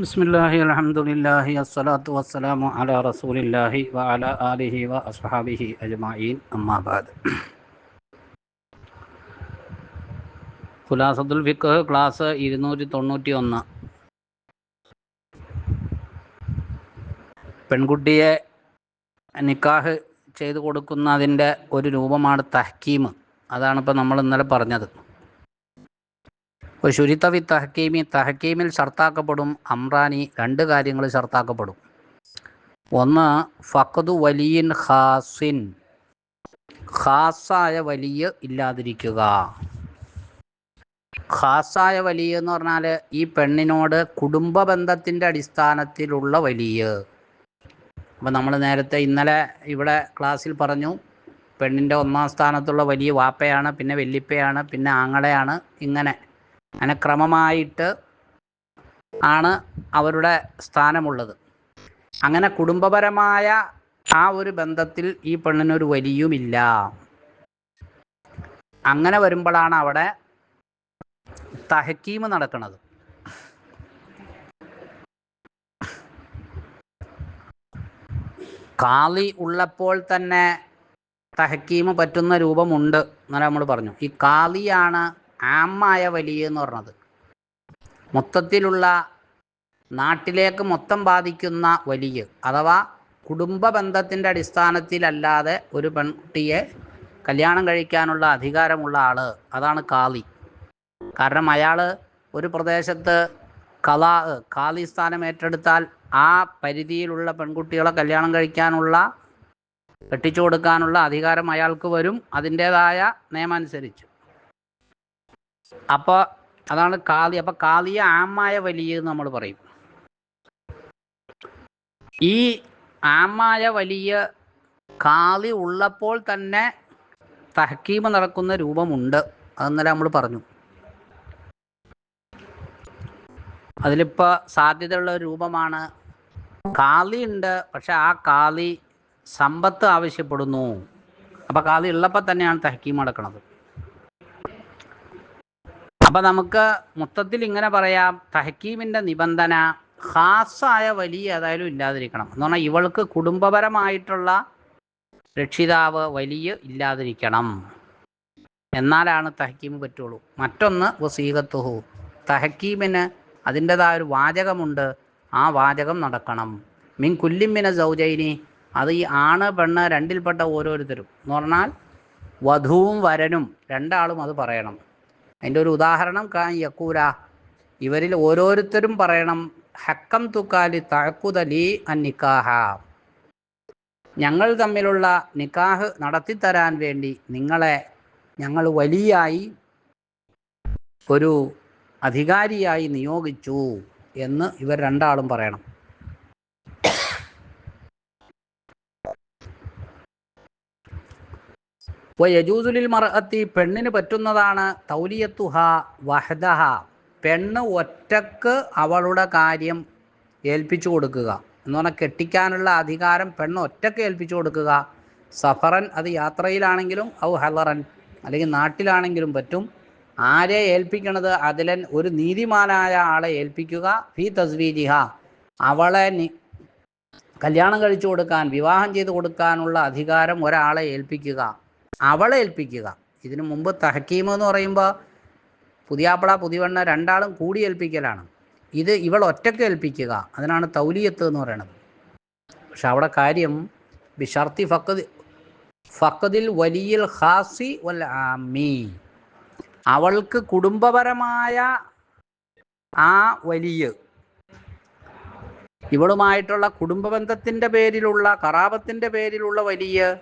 ബിസ്മില്ലാഹി അലഹമുല്ലാഹി അസ്സലാത്തു വസ്സലാമു അല റസൂലില്ലാഹി വ അല ആലിഹി വ അസ്ഹാബിഹി അജ്മായിൻ അമ്മാബാദ് ഖുലാസത്തുൽ ഫിഖ് ക്ലാസ് ഇരുന്നൂറ്റി തൊണ്ണൂറ്റി ഒന്ന് പെൺകുട്ടിയെ നിക്കാഹ് ചെയ്തു കൊടുക്കുന്നതിന്റെ ഒരു രൂപമാണ് തഹ്കീം അതാണിപ്പോൾ നമ്മൾ ഇന്നലെ പറഞ്ഞത്. ശുരിത്തവി തഹക്കീമി തഹക്കീമിൽ ഷർത്താക്കപ്പെടും അമ്രാനി രണ്ട് കാര്യങ്ങൾ ഷർത്താക്കപ്പെടും ഒന്ന് ഫഖദു വലിയൻ ഖാസിൻ. ഖാസായ വലിയ ഇല്ലാതിരിക്കുക. ഖാസായ വലിയ എന്ന് പറഞ്ഞാൽ ഈ പെണ്ണിനോട് കുടുംബ ബന്ധത്തിന്റെ അടിസ്ഥാനത്തിലുള്ള വലിയ. അപ്പം നമ്മൾ നേരത്തെ ഇന്നലെ ഇവിടെ ക്ലാസ്സിൽ പറഞ്ഞു പെണ്ണിന്റെ ഒന്നാം സ്ഥാനത്തുള്ള വലിയ വാപ്പയാണ് പിന്നെ വെല്ലിപ്പയാണ് പിന്നെ ആങ്ങളെയാണ് ഇങ്ങനെ. അങ്ങനെ ക്രമമായിട്ട് ആണ് അവരുടെ സ്ഥാനമുള്ളത്. അങ്ങനെ കുടുംബപരമായ ആ ഒരു ബന്ധത്തിൽ ഈ പെണ്ണിനൊരു വലിയുമില്ല അങ്ങനെ വരുമ്പോഴാണ് അവിടെ തഹക്കീം നടക്കുന്നത്. കാളി ഉള്ളപ്പോൾ തന്നെ തഹക്കീമ് പറ്റുന്ന രൂപമുണ്ട് എന്നാലും നമ്മൾ പറഞ്ഞു. ഈ കാളിയാണ് ആമായ വലിയ എന്ന് പറഞ്ഞത്. മൊത്തത്തിലുള്ള നാട്ടിലേക്ക് മൊത്തം ബാധിക്കുന്ന വലിയ അഥവാ കുടുംബ ബന്ധത്തിന്റെ അടിസ്ഥാനത്തിലല്ലാതെ ഒരു പെൺകുട്ടിയെ കല്യാണം കഴിക്കാനുള്ള അധികാരമുള്ള ആൾ അതാണ് കാളി. കാരണം അയാൾ ഒരു പ്രദേശത്ത് കലാ കാളി സ്ഥാനം ഏറ്റെടുത്താൽ ആ പരിധിയിലുള്ള പെൺകുട്ടികളെ കല്യാണം കഴിക്കാനുള്ള കെട്ടിച്ചു കൊടുക്കാനുള്ള അധികാരം അയാൾക്ക് വരും. അതിന്റേതായ നിയമം അനുസരിച്ച്. അപ്പോൾ അതാണ് കാളി അപ്പോൾ കാളിയ ആമായ വലിയ എന്ന് നമ്മൾ പറയും. ഈ ആമായ വലിയ കാളി ഉള്ളപ്പോൾ തന്നെ തഹക്കീമ് നടക്കുന്ന രൂപമുണ്ട് അതെന്നല്ല നമ്മൾ പറഞ്ഞു. അതിലിപ്പോൾ സാധ്യതയുള്ള രൂപമാണ് കാളി ഉണ്ട് പക്ഷെ ആ കാളി സമ്പത്ത് ആവശ്യപ്പെടുന്നു. അപ്പോൾ കാളി ഉള്ളപ്പോൾ തന്നെയാണ് തഹക്കീം നടക്കുന്നത് അപ്പം നമുക്ക് മൊത്തത്തിൽ ഇങ്ങനെ പറയാം തഹക്കീമിന്റെ നിബന്ധന ഖാസായ വലിയ ഏതായാലും ഇല്ലാതിരിക്കണം. എന്ന് പറഞ്ഞാൽ ഇവൾക്ക് കുടുംബപരമായിട്ടുള്ള രക്ഷിതാവ് വലിയ ഇല്ലാതിരിക്കണം. എന്നാലാണ് തഹക്കീം പറ്റുള്ളൂ. മറ്റൊന്ന് വസീകത്തുഹു തഹക്കീമിന് അതിന്റെതായ ഒരു വാചകമുണ്ട്. ആ വാചകം നടക്കണം. മിൻ കുല്ലിമ്മിന സൗജൈനി. അത് ഈ ആണ് പെണ്ണ് രണ്ടിൽപ്പെട്ട ഓരോരുത്തരും. എന്ന് പറഞ്ഞാൽ വധുവും വരനും രണ്ടാളും അത് പറയണം. അതിന്റെ ഒരു ഉദാഹരണം കാൻ യക്കൂര ഇവരിൽ ഓരോരുത്തരും പറയണം ഹക്കം തുക്കാലി തഴക്കുതലി നിക്കാഹ ഞങ്ങൾ തമ്മിലുള്ള നിക്കാഹ് നടത്തിത്തരാൻ വേണ്ടി നിങ്ങളെ ഞങ്ങൾ വലിയായി ഒരു അധികാരിയായി നിയോഗിച്ചു എന്ന് ഇവർ രണ്ടാളും പറയണം. യജൂസുലിൽ മറത്തി പെണ്ണിന് പറ്റുന്നതാണ് തൗലിയത്തുഹ വഹദഹ. പെണ്ണ് ഒറ്റയ്ക്ക് അവളുടെ കാര്യം ഏൽപ്പിച്ചു കൊടുക്കുക. എന്ന് പറഞ്ഞാൽ കെട്ടിക്കാനുള്ള അധികാരം പെണ്ണ് ഒറ്റയ്ക്ക് ഏൽപ്പിച്ചു കൊടുക്കുക. സഫറൻ അത് യാത്രയിലാണെങ്കിലും ഔ ഹലറൻ അല്ലെങ്കിൽ നാട്ടിലാണെങ്കിലും പറ്റും. ആരെ ഏൽപ്പിക്കണത്? അതിലൻ ഒരു നീതിമാനായ ആളെ ഏൽപ്പിക്കുക. ഫി തസ്വീജിഹ അവളെ കല്യാണം കഴിച്ചു കൊടുക്കാൻ വിവാഹം ചെയ്തു കൊടുക്കാനുള്ള അധികാരം ഒരാളെ ഏൽപ്പിക്കുക. അവളെ ഏൽപ്പിക്കുക. ഇതിനു മുമ്പ് തഹക്കീം എന്ന് പറയുമ്പോൾ പുതിയാപ്പള പുതിയവണ്ണ രണ്ടാളും കൂടി ഏൽപ്പിക്കലാണ്. ഇത് ഇവൾ ഒറ്റയ്ക്ക് ഏൽപ്പിക്കുക. അതിനാണ് തൗലിയത്ത് എന്ന് പറയുന്നത് പക്ഷെ അവിടെ കാര്യം ബിഷർത്തി ഫക്കത് ഫക്കതിൽ വലിയ ഹാസി വൽ ആമി. അവൾക്ക് കുടുംബപരമായ ആ വലിയ ഇവളുമായിട്ടുള്ള കുടുംബബന്ധത്തിന്റെ പേരിലുള്ള കറാപത്തിന്റെ പേരിലുള്ള വലിയ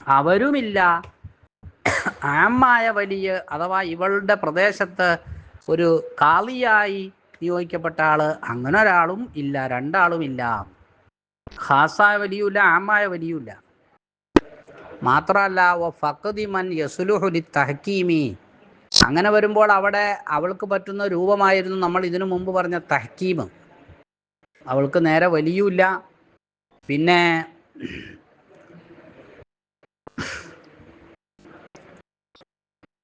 അവരുമില്ല. ആമായ വലിയ അഥവാ ഇവളുടെ പ്രദേശത്ത് ഒരു കാളിയായി നിയോഗിക്കപ്പെട്ട ആൾ അങ്ങനെ ഒരാളും ഇല്ല രണ്ടാളും ഇല്ല. ഖാസായ വലിയുമില്ല ആമായ വലിയുമില്ല. മാത്രമല്ല ഓ ഫക്കതി മൻ യസുലുഹുലി തഹക്കീമി അങ്ങനെ വരുമ്പോൾ അവിടെ അവൾക്ക് പറ്റുന്ന രൂപമായിരുന്നു നമ്മൾ ഇതിനു മുമ്പ് പറഞ്ഞ തഹക്കീം അവൾക്ക് നേരെ വലിയുമില്ല. പിന്നെ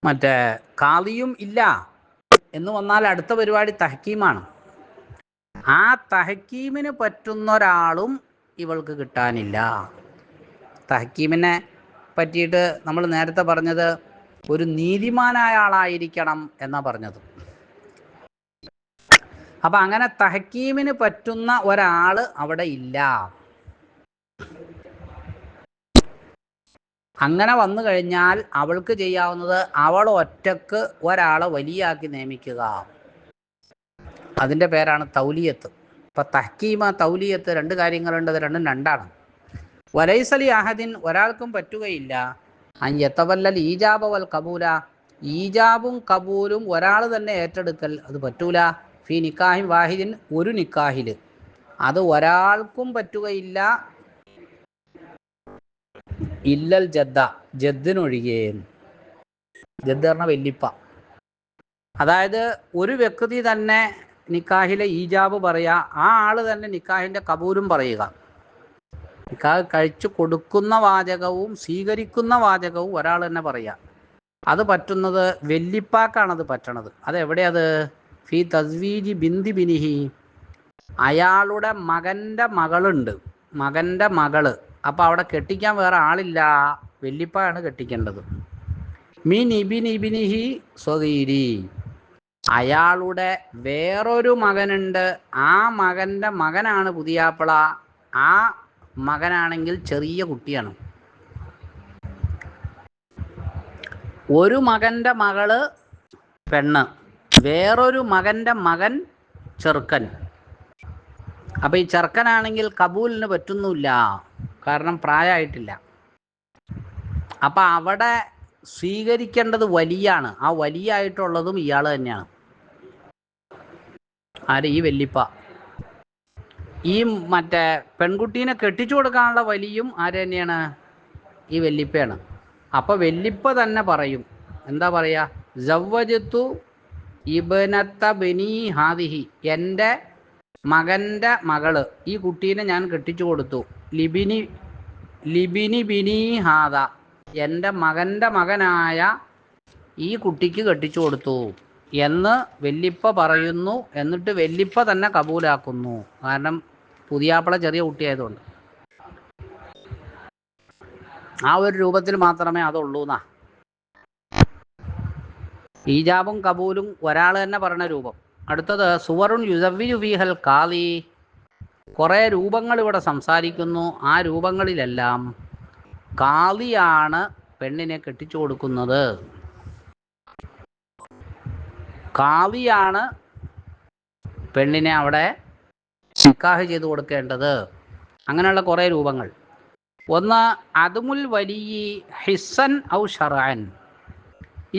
മറ്റേ കാളിയും ഇല്ല എന്ന് വന്നാൽ അടുത്ത പരിപാടി തഹക്കീമാണ്. ആ തഹക്കീമിന് പറ്റുന്ന ഒരാളും ഇവൾക്ക് കിട്ടാനില്ല. തഹക്കീമിനെ പറ്റിയിട്ട് നമ്മൾ നേരത്തെ പറഞ്ഞത് ഒരു നീതിമാനായ ആളായിരിക്കണം എന്നാ പറഞ്ഞത്. അപ്പൊ അങ്ങനെ തഹക്കീമിന് പറ്റുന്ന ഒരാൾ അവിടെ ഇല്ല. അങ്ങനെ വന്നു കഴിഞ്ഞാൽ അവൾക്ക് ചെയ്യാവുന്നത് അവൾ ഒറ്റയ്ക്ക് ഒരാളെ വലിയാക്കി നിയമിക്കുക. അതിന്റെ പേരാണ് തൗലിയത്ത്. ഇപ്പൊ തഹ്കീമ തൗലിയത്ത് രണ്ട് കാര്യങ്ങളുണ്ട് അത് രണ്ടും രണ്ടാണ്. വലൈസലി അഹദിൻ ഒരാൾക്കും പറ്റുകയില്ല. അയ്യത്തവല്ലൽ ഈജാബ വൽ കബൂല. ഈജാബും കബൂലും ഒരാൾ തന്നെ ഏറ്റെടുക്കൽ അത് പറ്റൂല. ഫി നിക്കാഹിൻ വാഹിദിൻ ഒരു നിക്കാഹിൽ അത് ഒരാൾക്കും പറ്റുകയില്ല ഇല്ലൽ ജദ്ദ ജദ്ദിനൊഴികെ. ജദ്ദ് പറഞ്ഞ വെല്ലിപ്പ. അതായത് ഒരു വ്യക്തി തന്നെ നിക്കാഹിലെ ഈജാബ് പറയുക ആ ആൾ തന്നെ നിക്കാഹിന്റെ കബൂലും പറയുക. നിക്കാഹ് കഴിച്ചു കൊടുക്കുന്ന വാചകവും സ്വീകരിക്കുന്ന വാചകവും ഒരാൾ തന്നെ പറയുക അത് പറ്റുന്നത് വെല്ലിപ്പാക്കാണത് പറ്റണത്. അതെവിടെയത് ഫി തസ്വീജി ബിന്ദി ബിനിഹി. അയാളുടെ മകന്റെ മകളുണ്ട്. മകന്റെ മകൾ. അപ്പോൾ അവിടെ കെട്ടിക്കാൻ വേറെ ആളില്ല. വെല്ലിപ്പാണ് കെട്ടിക്കേണ്ടത്. മീ നിബി നിബിനിഹി സ്വതീരി. അയാളുടെ വേറൊരു മകനുണ്ട്. ആ മകന്റെ മകനാണ് പുതിയാപ്പിള. ആ മകനാണെങ്കിൽ ചെറിയ കുട്ടിയാണ്. ഒരു മകന്റെ മകൾ പെണ്ണ്. വേറൊരു മകന്റെ മകൻ ചെറുക്കൻ. അപ്പം ഈ ചെറുക്കനാണെങ്കിൽ കബൂലിന് പറ്റുന്നില്ല കാരണം പ്രായമായിട്ടില്ല. അപ്പം അവിടെ സ്വീകരിക്കേണ്ടത് വലിയാണ്. ആ വലിയ ആയിട്ടുള്ളതും ഇയാൾ തന്നെയാണ്. ആര്? ഈ വെല്ലിപ്പ. ഈ മറ്റേ പെൺകുട്ടീനെ കെട്ടിച്ചു കൊടുക്കാനുള്ള വലിയും ആര് തന്നെയാണ്? ഈ വെല്ലിപ്പയാണ്. അപ്പോൾ വെല്ലിപ്പ തന്നെ പറയും. എന്താ പറയാ? ജവ്വജത്തു ഇബനത്ത ബനി ഹാദിഹി. എന്റെ മകന്റെ മകൾ ഈ കുട്ടീനെ ഞാൻ കെട്ടിച്ചു കൊടുത്തു. ലിബിനി ലിബിനി ബിനി ഹാദ. എന്റെ മകന്റെ മകനായ ഈ കുട്ടിക്ക് കെട്ടിച്ചു കൊടുത്തു എന്ന് വെല്ലിപ്പ പറയുന്നു. എന്നിട്ട് വെല്ലിപ്പ തന്നെ കബൂലാക്കുന്നു. കാരണം പുതിയാപ്പിള ചെറിയ കുട്ടിയായതുകൊണ്ട്. ആ ഒരു രൂപത്തിൽ മാത്രമേ അതുള്ളൂ എന്നാ ഈജാബും കബൂലും ഒരാൾ തന്നെ പറഞ്ഞ രൂപം. അടുത്തത് സുവറുൻ യുസവിൽ കാലി കുറേ രൂപങ്ങൾ ഇവിടെ സംസാരിക്കുന്നു. ആ രൂപങ്ങളിലെല്ലാം കാളിയാണ് പെണ്ണിനെ കെട്ടിച്ചു കൊടുക്കുന്നത്. കാളിയാണ് പെണ്ണിനെ അവിടെ നിക്കാഹ് ചെയ്തു കൊടുക്കേണ്ടത്. അങ്ങനെയുള്ള കുറേ രൂപങ്ങൾ. ഒന്ന് അതുമുൽ വലിയ ഹിസ്സൻ ഔ ഷറാൻ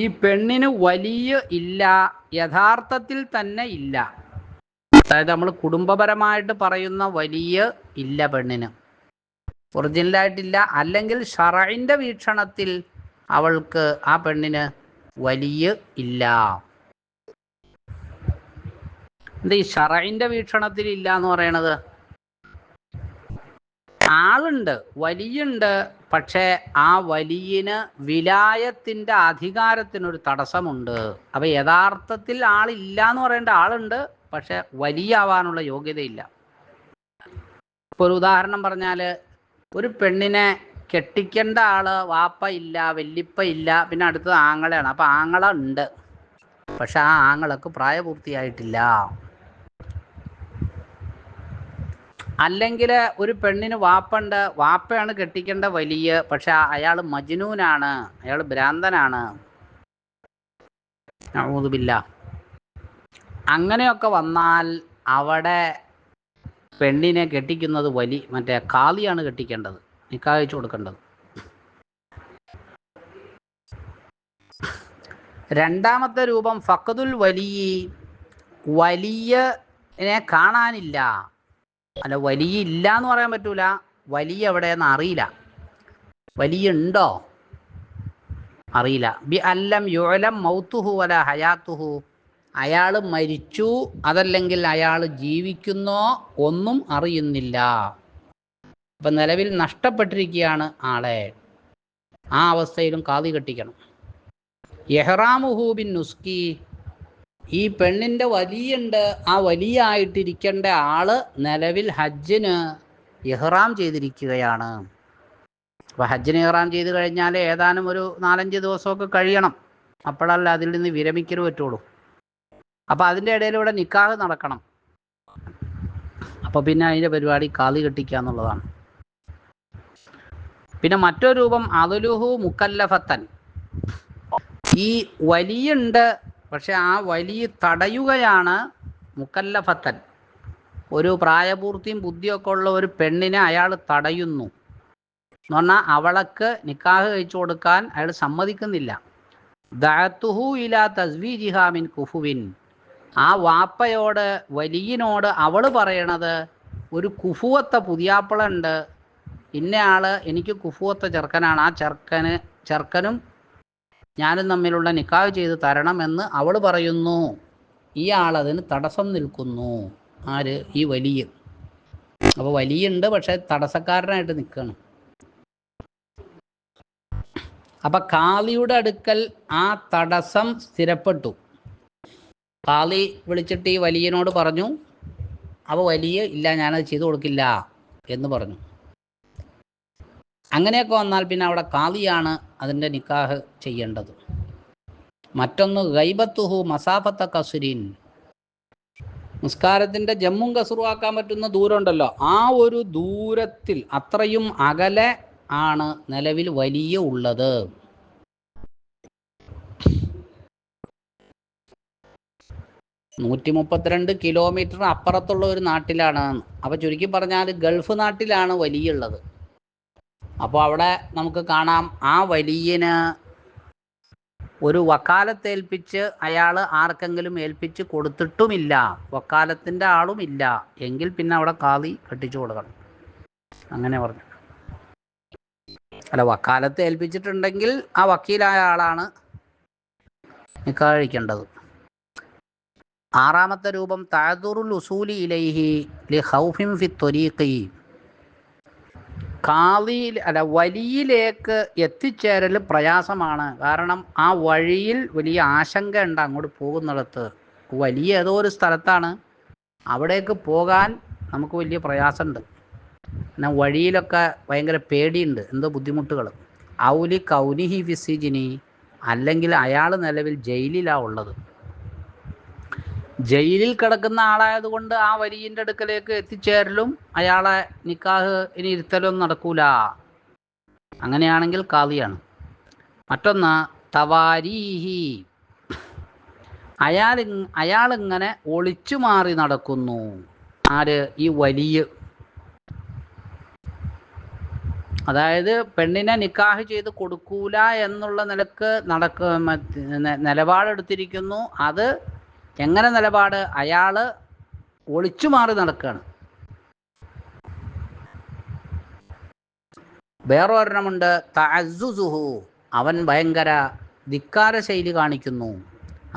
ഈ പെണ്ണിന് വലിയ ഇല്ല യഥാർത്ഥത്തിൽ തന്നെ ഇല്ല. അതായത് നമ്മൾ കുടുംബപരമായിട്ട് പറയുന്ന വലിയ ഇല്ല പെണ്ണിന്. ഒറിജിനലായിട്ടില്ല. അല്ലെങ്കിൽ ഷറൈന്റെ വീക്ഷണത്തിൽ അവൾക്ക് ആ പെണ്ണിന് വലിയ ഇല്ല. എന്താ ഈ ഷറൈന്റെ വീക്ഷണത്തിൽ ഇല്ല എന്ന് പറയണത്? ആളുണ്ട് വലിയുണ്ട്. പക്ഷേ ആ വലിയന് വിലായത്തിന്റെ അധികാരത്തിനൊരു തടസ്സമുണ്ട്. അപ്പം യഥാർത്ഥത്തിൽ ആളില്ല എന്ന് പറയേണ്ട ആളുണ്ട്. പക്ഷെ വലിയ ആവാനുള്ള യോഗ്യതയില്ല. ഇപ്പോൾ ഒരു ഉദാഹരണം പറഞ്ഞാൽ ഒരു പെണ്ണിനെ കെട്ടിക്കേണ്ട ആൾ വാപ്പ ഇല്ല വെല്ലിപ്പ ഇല്ല പിന്നെ അടുത്തത് ആങ്ങളയാണ്. അപ്പം ആങ്ങള ഉണ്ട്. പക്ഷെ ആ ആങ്ങളക്ക് പ്രായപൂർത്തിയായിട്ടില്ല. അല്ലെങ്കിൽ ഒരു പെണ്ണിന് വാപ്പുണ്ട് വാപ്പയാണ് കെട്ടിക്കേണ്ട വലിയ പക്ഷെ അയാൾ മജ്നൂനാണ് അയാൾ ഭ്രാന്തനാണ്. ഔദുബില്ല അങ്ങനെയൊക്കെ വന്നാൽ അവിടെ പെണ്ണിനെ കെട്ടിക്കുന്നത് വലി മറ്റേ കാളിയാണ് കെട്ടിക്കേണ്ടത്. നിക്കാഹിച്ചു കൊടുക്കേണ്ടത്. രണ്ടാമത്തെ രൂപം ഫക്കതുൽ വലിയ വലിയനെ കാണാനില്ല. അല്ല വലിയ ഇല്ല എന്ന് പറയാൻ പറ്റൂല. വലിയ എവിടെയെന്ന് അറിയില്ല. വലിയ ഉണ്ടോ? അറിയില്ല. ബി അല്ലം യുലം മൗത്തുഹു അല ഹയാത്തുഹു. അയാൾ മരിച്ചു അതല്ലെങ്കിൽ അയാൾ ജീവിക്കുന്നോ ഒന്നും അറിയുന്നില്ല. ഇപ്പം നിലവിൽ നഷ്ടപ്പെട്ടിരിക്കുകയാണ് ആളെ. ആ അവസ്ഥയിലും കാതി കെട്ടിക്കണം. യഹ്റാമുഹു ബിൻ നുസ്കി. ഈ പെണ്ണിന്റെ വലിയുണ്ട്. ആ വലിയ ആയിട്ടിരിക്കേണ്ട ആൾ നിലവിൽ ഹജ്ജിന് ഇഹ്റാം ചെയ്തിരിക്കുകയാണ്. അപ്പോൾ ഹജ്ജിന് ഇഹ്റാം ചെയ്ത് കഴിഞ്ഞാൽ ഏതാനും ഒരു നാലഞ്ച് ദിവസമൊക്കെ കഴിയണം. അപ്പോഴല്ല അതിൽ നിന്ന് വിരമിക്കൽ പറ്റുള്ളൂ. അപ്പോൾ അതിന്റെ ഇടയിലൂടെ നിക്കാഹ് നടക്കണം. അപ്പോൾ പിന്നെ അതിന്റെ പരിപാടി കാളി കെട്ടിക്കുക എന്നുള്ളതാണ്. പിന്നെ മറ്റൊരു രൂപം അതുലുഹു മുക്കല്ലഫത്തൻ. ഈ വലിയുണ്ട് പക്ഷെ ആ വലിയ തടയുകയാണ് മുക്കല്ലഫത്തൻ. ഒരു പ്രായപൂർത്തിയും ബുദ്ധിയൊക്കെ ഉള്ള ഒരു പെണ്ണിനെ അയാൾ തടയുന്നു. എന്ന് പറഞ്ഞാൽ അവളക്ക് നിക്കാഹ് കഴിച്ചു കൊടുക്കാൻ അയാൾ സമ്മതിക്കുന്നില്ല. ദഅത്തുഹു ഇലാ തസ്വീജിഹാമിൻ കുഫുവിൻ. ആ വാപ്പയോട് വലിയനോട് അവൾ പറയണത് ഒരു കുഫുവത്ത പുതിയാപ്പിളുണ്ട്. ഇന്നയാൾ എനിക്ക് കുഫുവത്ത ചെറുക്കനാണ്. ആ ചെറുക്കന് ചെറുക്കനും ഞാനും തമ്മിലുള്ള നിക്കാവ് ചെയ്ത് തരണമെന്ന് അവൾ പറയുന്നു. ഈ ആളതിന് തടസ്സം നിൽക്കുന്നു. ആര്? ഈ വലിയ അപ്പോൾ വലിയുണ്ട് പക്ഷെ തടസ്സക്കാരനായിട്ട് നിൽക്കുകയാണ് അപ്പൊ കാളിയുടെ അടുക്കൽ ആ തടസ്സം സ്ഥിരപ്പെട്ടു. കാളി വിളിച്ചിട്ട് ഈ വലിയനോട് പറഞ്ഞു അവ വലിയ ഇല്ല ഞാനത് ചെയ്തു കൊടുക്കില്ല എന്ന് പറഞ്ഞു. അങ്ങനെയൊക്കെ വന്നാൽ പിന്നെ അവിടെ കാളിയാണ് അതിന്റെ നിക്കാഹ് ചെയ്യേണ്ടത്. മറ്റൊന്ന് ഗൈബത്തുഹു മസാഫത്ത കസുരീൻ. നിസ്കാരത്തിന്റെ ജമ്മും കസുറുവാക്കാൻ പറ്റുന്ന ദൂരമുണ്ടല്ലോ. ആ ഒരു ദൂരത്തിൽ അത്രയും അകലെ ആണ് നിലവിൽ വലിയ ഉള്ളത്. നൂറ്റി മുപ്പത്തിരണ്ട് കിലോമീറ്റർ അപ്പുറത്തുള്ള ഒരു നാട്ടിലാണ്. അപ്പോൾ ചുരുക്കി പറഞ്ഞാൽ ഗൾഫ് നാട്ടിലാണ് വലിയ ഉള്ളത് അപ്പോൾ അവിടെ നമുക്ക് കാണാം ആ വലിയന് ഒരു വക്കാലത്ത് ഏൽപ്പിച്ച് അയാൾ ആർക്കെങ്കിലും ഏൽപ്പിച്ച് കൊടുത്തിട്ടുമില്ല. വക്കാലത്തിന്റെ ആളുമില്ല. എങ്കിൽ പിന്നെ അവിടെ കാതി കെട്ടിച്ചു കൊടുക്കണം. അങ്ങനെ പറഞ്ഞു. അല്ല വക്കാലത്ത് ഏൽപ്പിച്ചിട്ടുണ്ടെങ്കിൽ ആ വക്കീലായ ആളാണ് നിക്കാഹ് കഴിക്കേണ്ടത്. ആറാമത്തെ രൂപം താദുറുൽ ഉസൂലി ഇലൈഹി ലി ഹൗഫിം ഫി ത്വരീഖി. കാളിയിൽ അല്ല വലിയിലേക്ക് എത്തിച്ചേരൽ പ്രയാസമാണ്. കാരണം ആ വഴിയിൽ വലിയ ആശങ്ക ഉണ്ട് അങ്ങോട്ട് പോകുന്നിടത്ത്. വലിയ ഏതോ ഒരു സ്ഥലത്താണ്. അവിടേക്ക് പോകാൻ നമുക്ക് വലിയ പ്രയാസമുണ്ട്. പിന്നെ വഴിയിലൊക്കെ ഭയങ്കര പേടിയുണ്ട്. എന്തോ ബുദ്ധിമുട്ടുകൾ ഔലി കൗനിഹി ഫിസിജിനി അല്ലെങ്കിൽ അയാൾ നിലവിൽ ജയിലിലാണ് ഉള്ളത്. ജയിലിൽ കിടക്കുന്ന ആളായതുകൊണ്ട് ആ വലിയന്റെ അടുക്കലേക്ക് എത്തിച്ചേരലും അയാളെ നിക്കാഹ് ഇനി ഇരുത്തലും നടക്കൂല. അങ്ങനെയാണെങ്കിൽ കാളിയാണ്. മറ്റൊന്ന് തവാരീഹി. അയാൾ അയാളിങ്ങനെ ഒളിച്ചു മാറി നടക്കുന്നു. ആര്? ഈ വലിയ. അതായത് പെണ്ണിനെ നിക്കാഹ് ചെയ്ത് കൊടുക്കൂല എന്നുള്ള നിലയ്ക്ക് നടക്ക നിലപാടെടുത്തിരിക്കുന്നു. അത് എങ്ങനെ നിലപാട്? അയാൾ ഒളിച്ചു മാറി നടക്കുകയാണ് വേറൊരെണ്ണമുണ്ട്. തഅസുസുഹു അവൻ ഭയങ്കര ധിക്കാര ശൈലി കാണിക്കുന്നു.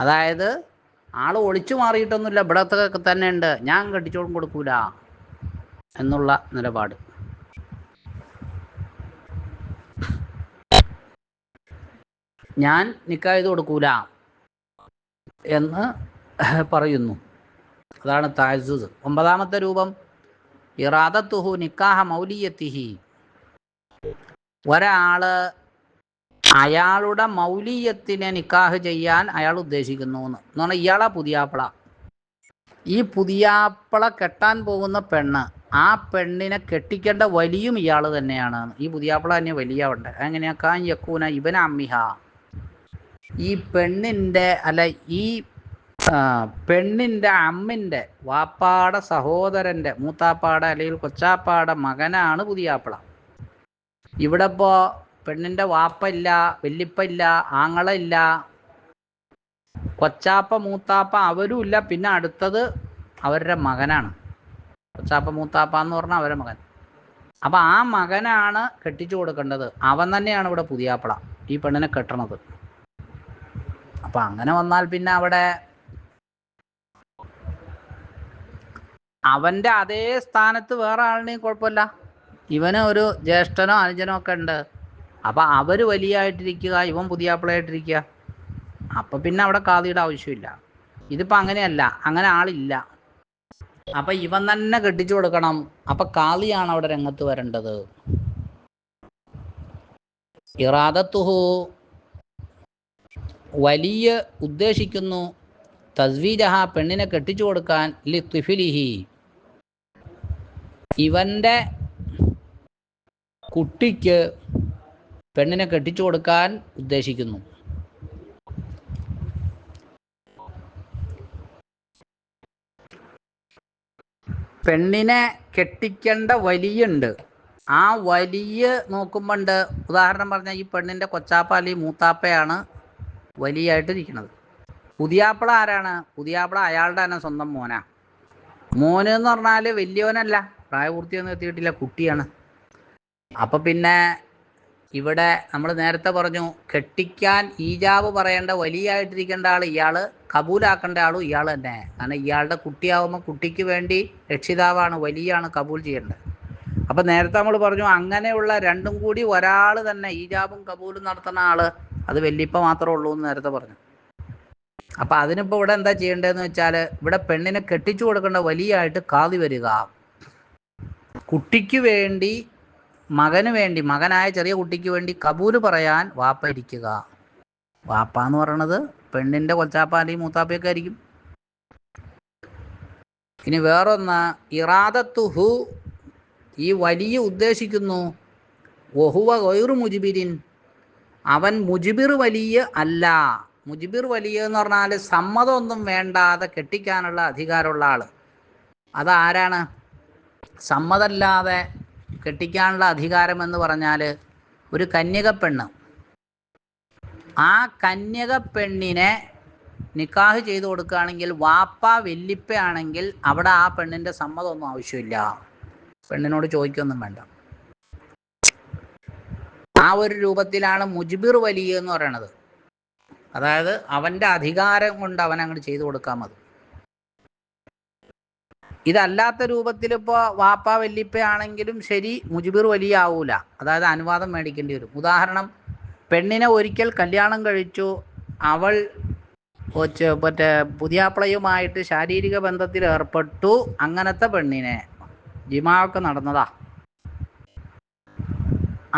അതായത് ആൾ ഒളിച്ചു മാറിയിട്ടൊന്നുമില്ല. ഇവിടത്തൊക്കെ തന്നെ ഉണ്ട് ഞാൻ കെട്ടിച്ചോളും കൊടുക്കൂല എന്നുള്ള നിലപാട്. ഞാൻ നിക്കായത് കൊടുക്കൂല എന്ന് പറയുന്നു. അതാണ് താജുസ് ഒമ്പതാമത്തെ രൂപം ഇറാദത്തുഹു നിക്കാഹ മൗലിയത്തിഹി. ഒരാൾ അയാളുടെ മൗലിയത്തിനെ നിക്കാഹ് ചെയ്യാൻ അയാൾ ഉദ്ദേശിക്കുന്നു എന്ന്. പറഞ്ഞാൽ ഇയാളാ പുതിയാപ്പിള. ഈ പുതിയാപ്പിള കെട്ടാൻ പോകുന്ന പെണ്ണ് ആ പെണ്ണിനെ കെട്ടിക്കേണ്ട വലിയും ഇയാൾ തന്നെയാണ്. ഈ പുതിയാപ്പിള തന്നെ വലിയ ഉണ്ട് എങ്ങനെയാക്കാൻ യക്കൂന ഇവന അമ്മിഹ. ഈ പെണ്ണിന്റെ അല്ല ഈ പെണ്ണിന്റെ അമ്മിന്റെ വാപ്പാടെ സഹോദരന്റെ മൂത്താപ്പാടെ അല്ലെങ്കിൽ കൊച്ചാപ്പാടെ മകനാണ് പുതിയാപ്പിള. ഇവിടെ ഇല്ല വല്യപ്പ ഇല്ല ആങ്ങള ഇല്ല കൊച്ചാപ്പ മൂത്താപ്പ അവരും ഇല്ല. പിന്നെ അടുത്തത് അവരുടെ മകനാണ്. കൊച്ചാപ്പ മൂത്താപ്പ എന്ന് പറഞ്ഞാൽ അവരുടെ മകൻ. അപ്പം ആ മകനാണ് കെട്ടിച്ചു കൊടുക്കേണ്ടത്. അവൻ തന്നെയാണ് ഇവിടെ പുതിയാപ്പിള ഈ പെണ്ണിനെ കെട്ടണത്. അപ്പം അങ്ങനെ വന്നാൽ പിന്നെ അവിടെ അവന്റെ അതേ സ്ഥാനത്ത് വേറെ ആളിനെയും കുഴപ്പമില്ല. ഇവന് ഒരു ജ്യേഷ്ഠനോ അനുജനോ ഒക്കെ ഉണ്ട്. അപ്പം അവർ വലിയായിട്ടിരിക്കുക ഇവൻ പുതിയ ആപ്പിളായിട്ടിരിക്കുക അപ്പം പിന്നെ അവിടെ കാതിയുടെ ആവശ്യമില്ല. ഇതിപ്പോൾ അങ്ങനെയല്ല അങ്ങനെ ആളില്ല. അപ്പം ഇവൻ തന്നെ കെട്ടിച്ചു കൊടുക്കണം. അപ്പം കാളിയാണ് അവിടെ രംഗത്ത് വരേണ്ടത്. ഇറാദത്തുഹു വലിയ ഉദ്ദേശിക്കുന്നു. തസ്വീജഹ പെണ്ണിനെ കെട്ടിച്ചു കൊടുക്കാൻ ലി തുഫിലിഹി ഇവന്റെ കുട്ടിക്ക് പെണ്ണിനെ കെട്ടിച്ചു കൊടുക്കാൻ ഉദ്ദേശിക്കുന്നു. പെണ്ണിനെ കെട്ടിക്കേണ്ട വലിയുണ്ട്. ആ വലിയ നോക്കുമ്പോണ്ട് ഉദാഹരണം പറഞ്ഞാൽ ഈ പെണ്ണിന്റെ കൊച്ചാപ്പ അല്ലെങ്കിൽ മൂത്താപ്പയാണ് വലിയായിട്ട് ഇരിക്കുന്നത്. പുതിയാപ്പിള ആരാണ്? പുതിയാപ്പിള അയാളുടെ തന്നെ സ്വന്തം മോനാ. മോനെന്ന് പറഞ്ഞാൽ വലിയവനല്ല പ്രായപൂർത്തിയൊന്നും എത്തിയിട്ടില്ല കുട്ടിയാണ്. അപ്പം പിന്നെ ഇവിടെ നമ്മൾ നേരത്തെ പറഞ്ഞു കെട്ടിക്കാൻ ഈജാബ് പറയേണ്ട വലിയായിട്ടിരിക്കേണ്ട ആൾ ഇയാൾ കബൂലാക്കേണ്ട ആളും ഇയാൾ തന്നെ. കാരണം ഇയാളുടെ കുട്ടിയാവുമ്പോൾ കുട്ടിക്ക് വേണ്ടി രക്ഷിതാവാണ് വലിയാണ് കബൂൽ ചെയ്യേണ്ടത്. അപ്പം നേരത്തെ നമ്മൾ പറഞ്ഞു അങ്ങനെയുള്ള രണ്ടും കൂടി ഒരാൾ തന്നെ ഈജാബും കബൂലും നടത്തുന്ന ആൾ അത് വല്യപ്പ മാത്രമേ ഉള്ളൂ എന്ന് നേരത്തെ പറഞ്ഞു. അപ്പം അതിനിപ്പോൾ ഇവിടെ എന്താ ചെയ്യേണ്ടതെന്ന് വെച്ചാൽ ഇവിടെ പെണ്ണിനെ കെട്ടിച്ചു കൊടുക്കേണ്ട വലിയായിട്ട് കാതി വരിക. കുട്ടിക്ക് വേണ്ടി മകന് വേണ്ടി മകനായ ചെറിയ കുട്ടിക്ക് വേണ്ടി കബൂൽ പറയാൻ വാപ്പ ഇരിക്കുക. വാപ്പ എന്ന് പറയണത് പെണ്ണിന്റെ കൊച്ചാപ്പ അല്ലെങ്കിൽ മൂത്താപ്പയൊക്കെ ആയിരിക്കും. ഇനി വേറൊന്ന് ഇറാദത്തുഹു ഈ വലിയ ഉദ്ദേശിക്കുന്നു ഒഹുവ ഗൈറു മുജിബിരിൻ അവൻ മുജിബിർ വലിയ അല്ല. മുജിബിർ വലിയ എന്ന് പറഞ്ഞാൽ സമ്മതമൊന്നും വേണ്ടാതെ കെട്ടിക്കാനുള്ള അധികാരമുള്ള ആൾ അതാരാണ്? സമ്മതമില്ലാതെ കെട്ടിക്കാനുള്ള അധികാരം എന്ന് പറഞ്ഞാൽ ഒരു കന്യക പെണ്ണ് ആ കന്യക പെണ്ണിനെ നിക്കാഹ് ചെയ്തു കൊടുക്കുകയാണെങ്കിൽ വാപ്പ വെല്ലിപ്പയാണെങ്കിൽ അവിടെ ആ പെണ്ണിന്റെ സമ്മതമൊന്നും ആവശ്യമില്ല. പെണ്ണിനോട് ചോദിക്കൊന്നും വേണ്ട. ആ ഒരു രൂപത്തിലാണ് മുജ്ബിർ വലിയ എന്ന് പറയണത്. അതായത് അവന്റെ അധികാരം കൊണ്ട് അവൻ അങ്ങോട്ട് ചെയ്തു കൊടുക്കാൻ മതി. ഇതല്ലാത്ത രൂപത്തിൽ ഇപ്പോൾ വാപ്പ വല്ലിപ്പയാണെങ്കിലും ശരി മുജിബിർ വലിയ ആവൂല അതായത് അനുവാദം മേടിക്കേണ്ടി വരും. ഉദാഹരണം പെണ്ണിനെ ഒരിക്കൽ കല്യാണം കഴിച്ചു അവൾ മറ്റേ പുതിയാപ്പിളയുമായിട്ട് ശാരീരിക ബന്ധത്തിൽ ഏർപ്പെട്ടു. അങ്ങനത്തെ പെണ്ണിനെ ജിമാവൊക്കെ നടന്നതാ.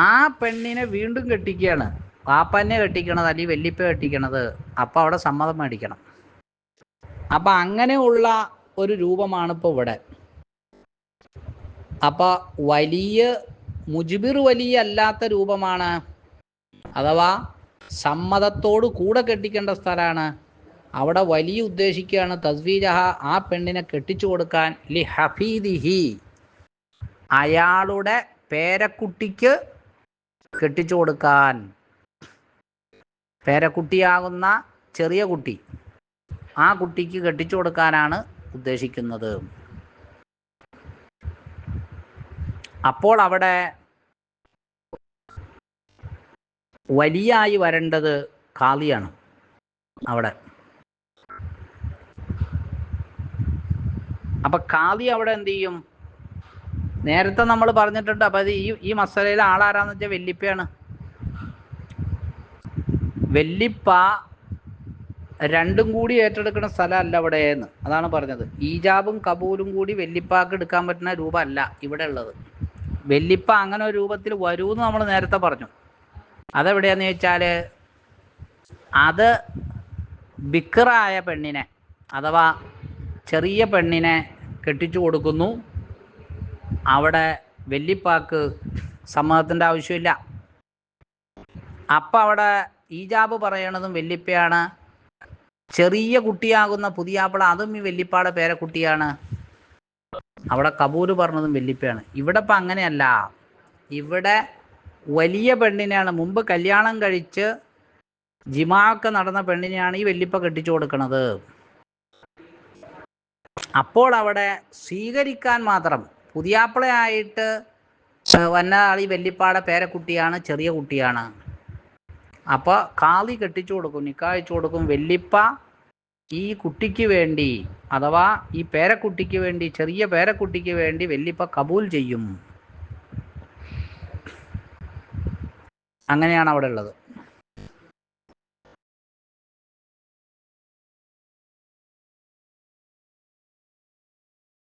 ആ പെണ്ണിനെ വീണ്ടും കെട്ടിക്കുകയാണ് പാപ്പനെ കെട്ടിക്കണത് അല്ലെങ്കിൽ വെല്ലിപ്പ കെട്ടിക്കണത്. അപ്പം അവിടെ സമ്മതം മേടിക്കണം. അപ്പം അങ്ങനെയുള്ള ഒരു രൂപമാണ് ഇപ്പോൾ ഇവിടെ. അപ്പൊ വലിയ മുജിബിർ വലിയ അല്ലാത്ത രൂപമാണ്. അഥവാ സമ്മതത്തോട് കൂടെ കെട്ടിക്കേണ്ട സ്ഥലമാണ്. അവിടെ വലിയ ഉദ്ദേശിക്കുകയാണ് തസ്വീജഹ ആ പെണ്ണിനെ കെട്ടിച്ചു കൊടുക്കാൻ. ലി ഹഫീദിഹി. അയാളുടെ പേരക്കുട്ടിക്ക് കെട്ടിച്ചു കൊടുക്കാൻ. പേരക്കുട്ടിയാകുന്ന ചെറിയ കുട്ടി. ആ കുട്ടിക്ക് കെട്ടിച്ചു കൊടുക്കാനാണ് ഉദ്ദേശിക്കുന്നത്. അപ്പോൾ അവിടെ വലിയായി വരേണ്ടത് കാളിയാണ് അവിടെ. അപ്പൊ കാളി അവിടെ എന്ത് ചെയ്യും? നേരത്തെ നമ്മൾ പറഞ്ഞിട്ടുണ്ട് അപ്പൊ ഈ ഈ മസലയിലെ ആളാരാന്ന് വെച്ചാൽ വെല്ലിപ്പയാണ്. വെല്ലിപ്പ രണ്ടും കൂടി ഏറ്റെടുക്കുന്ന സ്ഥലമല്ല ഇവിടെ എന്ന് അതാണ് പറഞ്ഞത്. ഈജാബും കബൂലും കൂടി വെല്ലിപ്പാക്ക് എടുക്കാൻ പറ്റുന്ന രൂപമല്ല ഇവിടെ ഉള്ളത് വെല്ലിപ്പ അങ്ങനെ ഒരു രൂപത്തിൽ എന്ന് നമ്മൾ നേരത്തെ പറഞ്ഞു. അതെവിടെയാന്ന് ചോദിച്ചാൽ അത് ബിക്കറായ പെണ്ണിനെ അഥവാ ചെറിയ പെണ്ണിനെ കെട്ടിച്ചു കൊടുക്കുന്നു. അവിടെ വെല്ലിപ്പാക്ക് സമ്മതത്തിന്റെ ആവശ്യമില്ല. അപ്പം അവിടെ ഈജാബ് പറയണതും വെല്ലിപ്പയാണ്. ചെറിയ കുട്ടിയാകുന്ന പുതിയാപ്പിള അതും ഈ വെല്ലിപ്പാടെ പേരക്കുട്ടിയാണ് അവിടെ കപൂര് പറഞ്ഞതും വെല്ലിപ്പയാണ്. ഇവിടെ ഇപ്പം അങ്ങനെയല്ല. ഇവിടെ വലിയ പെണ്ണിനെയാണ്. മുമ്പ് കല്യാണം കഴിച്ച് ജിമാക്കെ നടന്ന പെണ്ണിനെയാണ് ഈ വെല്ലിപ്പ കെട്ടിച്ചു കൊടുക്കുന്നത് അപ്പോൾ അവിടെ സ്വീകരിക്കാൻ മാത്രം പുതിയാപ്പിളയായിട്ട് വന്ന ആൾ ഈ വെല്ലിപ്പാടെ പേരക്കുട്ടിയാണ് ചെറിയ കുട്ടിയാണ്. അപ്പോൾ കാളി കെട്ടിച്ചു കൊടുക്കും നിക്കായച്ചു കൊടുക്കും. വെള്ളിപ്പ ഈ കുട്ടിക്ക് വേണ്ടി അഥവാ ഈ പേരക്കുട്ടിക്ക് വേണ്ടി ചെറിയ പേരക്കുട്ടിക്ക് വേണ്ടി വെല്ലിപ്പ കബൂൽ ചെയ്യും. അങ്ങനെയാണ് അവിടെ ഉള്ളത്.